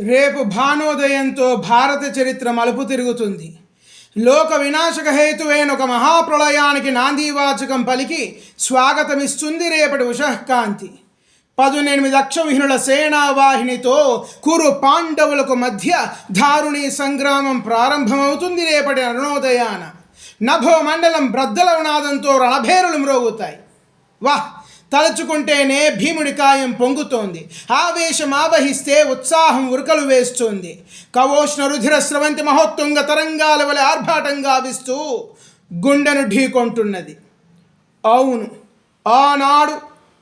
రేపు భానోదయంతో భారత చరిత్ర మలుపు తిరుగుతుంది. లోక వినాశక హేతువైన ఒక మహాప్రళయానికి నాందీవాచకం పలికి స్వాగతమిస్తుంది రేపటి ఉషఃకాంతి. పదునెనిమిది అక్షవిహీనుల సేనావాహినితో కురు పాండవులకు మధ్య దారుణి సంగ్రామం ప్రారంభమవుతుంది రేపటి అరుణోదయాన. నభో మండలం బ్రద్దల నాదంతో రణభేరులు మ్రోగుతాయి. వాహ్! తలుచుకుంటేనే భీముడి కాయం పొంగుతోంది. ఆవేశం ఆవహిస్తే ఉత్సాహం ఉరకలు వేస్తుంది. కవోష్ణ రుధిర స్రవంతి మహోత్తుంగ తరంగాల వలె ఆర్భాటంగా విస్తూ గుండెను ఢీకొంటున్నది. అవును ఆనాడు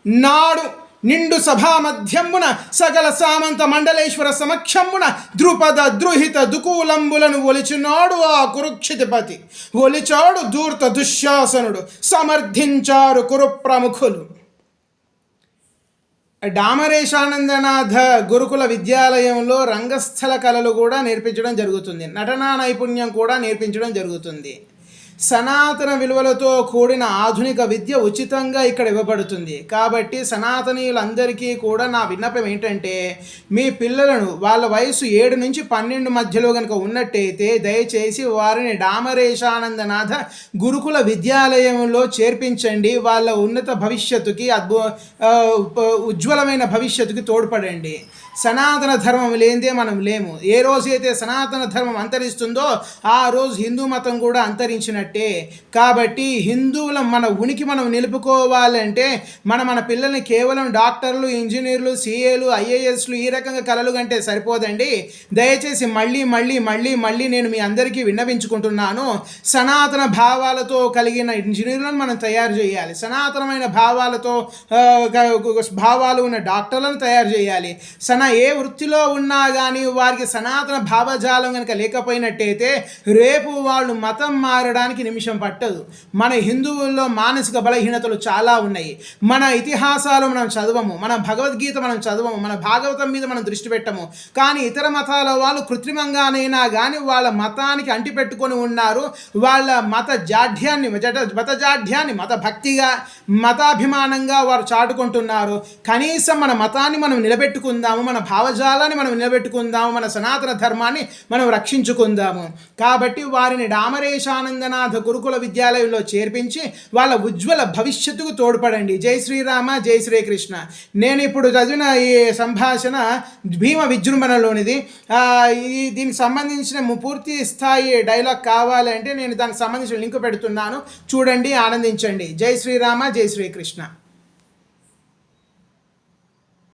నాడు నిండు సభామధ్యమున సకల సామంత మండలేశ్వర సమక్షమున ద్రుపద ద్రుహిత దుకూలంబులను ఒలిచినాడు ఆ కురుక్షితిపతి. ఒలిచాడు దూర్త దుశ్శాసనుడు సమర్థించారు కురు ప్రముఖులు డామరేశానందనాథ గురుకుల విద్యాలయంలో రంగస్థల కళలు కూడా నేర్పించడం జరుగుతుంది. నటనా నైపుణ్యం కూడా నేర్పించడం జరుగుతుంది. సనాతన విలువలతో కూడిన ఆధునిక విద్య ఉచితంగా ఇక్కడ ఇవ్వబడుతుంది. కాబట్టి సనాతనీయులందరికీ కూడా నా విన్నపం ఏంటంటే మీ పిల్లలను వాళ్ళ వయసు ఏడు నుంచి పన్నెండు మధ్యలో కనుక ఉన్నట్టయితే దయచేసి వారిని డామరేశానందనాథ గురుకుల విద్యాలయంలో చేర్పించండి. వాళ్ళ ఉన్నత భవిష్యత్తుకి అద్భు ఉజ్వలమైన భవిష్యత్తుకి తోడ్పడండి. సనాతన ధర్మం లేనిదే మనం లేము. ఏ రోజైతే సనాతన ధర్మం అంతరిస్తుందో ఆ రోజు హిందూ మతం కూడా అంతరించినట్టు. కాబట్టి హిందువుల మన ఉనికి మనం నిలుపుకోవాలంటే మన మన పిల్లల్ని కేవలం డాక్టర్లు ఇంజనీర్లు సిఏలు ఐఏఎస్లు ఈ రకంగా కలలు కంటే సరిపోదండి. దయచేసి మళ్ళీ మళ్ళీ మళ్ళీ మళ్ళీ నేను మీ అందరికీ విన్నవించుకుంటున్నాను. సనాతన భావాలతో కలిగిన ఇంజనీర్లను మనం తయారు చేయాలి. సనాతనమైన భావాలతో భావాలు ఉన్న డాక్టర్లను తయారు చేయాలి. సన ఏ వృత్తిలో ఉన్నా కానీ వారికి సనాతన భావజాలం కనుక లేకపోయినట్టయితే రేపు వాళ్ళు మతం మారడానికి నిమిషం పట్టదు. మన హిందువుల్లో మానసిక బలహీనతలు చాలా ఉన్నాయి. మన ఇతిహాసాలు మనం చదవము మన భగవద్గీత మనం చదవము మన భాగవతం మీద మనం దృష్టి పెట్టము. కానీ ఇతర మతాల వాళ్ళు కృత్రిమంగానైనా కానీ వాళ్ళ మతానికి అంటిపెట్టుకొని ఉన్నారు. వాళ్ళ మత జాఢ్యాన్ని జట మత జాఢ్యాన్ని మత భక్తిగా మతాభిమానంగా వారు చాటుకుంటున్నారు. కనీసం మన మతాన్ని మనం నిలబెట్టుకుందాము మన భావజాలాన్ని మనం నిలబెట్టుకుందాము మన సనాతన ధర్మాన్ని మనం రక్షించుకుందాము. కాబట్టి వారిని విశ్వనాథ గురుకుల విద్యాలయంలో చేర్పించి వాళ్ళ ఉజ్వల భవిష్యత్తుకు తోడ్పడండి. జై శ్రీరామ జై శ్రీకృష్ణ. నేను ఇప్పుడు చదివిన ఈ సంభాషణ భీమ విజృంభణలోనిది. ఈ దీనికి సంబంధించిన పూర్తి స్థాయి డైలాగ్ కావాలంటే నేను దానికి సంబంధించిన లింక్ పెడుతున్నాను. చూడండి ఆనందించండి. జై శ్రీరామ జై శ్రీకృష్ణ.